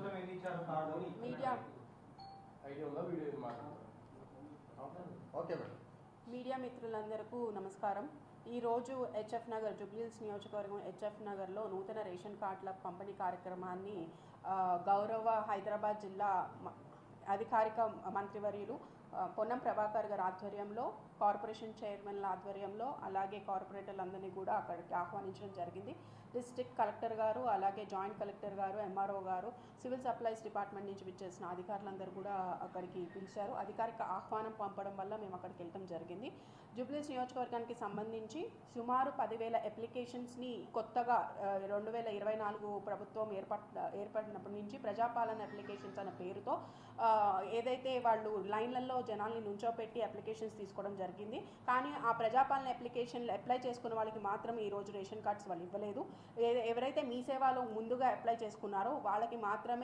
ఇచ్చారు? కార్డు? అని media. Idea ఉందా? వీడియో ఇది మాట్లాడతారు ఓకే మేడం. మీడియా మిత్రులందరికీ నమస్కారం. ఈరోజు హెచ్ఎఫ్ నగర్ జుబ్లీల్స్ నియోజకవర్గం హెచ్ఎఫ్ నగర్లో నూతన రేషన్ కార్డుల పంపిణీ కార్యక్రమాన్ని గౌరవ హైదరాబాద్ జిల్లా అధికారిక మంత్రివర్యులు పొన్నం ప్రభాకర్ గారి ఆధ్వర్యంలో కార్పొరేషన్ చైర్మన్ల ఆధ్వర్యంలో అలాగే కార్పొరేటర్లందరినీ కూడా అక్కడికి ఆహ్వానించడం జరిగింది. డిస్టిక్ కలెక్టర్ గారు అలాగే జాయింట్ కలెక్టర్ గారు ఎంఆర్ఓ గారు సివిల్ సప్లైస్ డిపార్ట్మెంట్ నుంచి విచ్చేసిన అధికారులందరూ కూడా అక్కడికి పిలిచారు. అధికారిక ఆహ్వానం పంపడం వల్ల మేము అక్కడికి వెళ్ళడం జరిగింది. జూబ్లీస్ నియోజకవర్గానికి సంబంధించి సుమారు పదివేల అప్లికేషన్స్ని కొత్తగా రెండు వేల ఇరవై నాలుగు ప్రభుత్వం ఏర్పడ ఏర్పడినప్పటి నుంచి ప్రజాపాలన అప్లికేషన్స్ అనే పేరుతో ఏదైతే వాళ్ళు లైన్లలో జనాల్ని నుంచోపెట్టి అప్లికేషన్స్ తీసుకోవడం జరిగింది. కానీ ఆ ప్రజాపాలన అప్లికేషన్లు అప్లై చేసుకున్న వాళ్ళకి మాత్రం ఈరోజు రేషన్ కార్డ్స్ వాళ్ళు ఇవ్వలేదు. ఎవరైతే మీ సేవలో ముందుగా అప్లై చేసుకున్నారో వాళ్ళకి మాత్రమే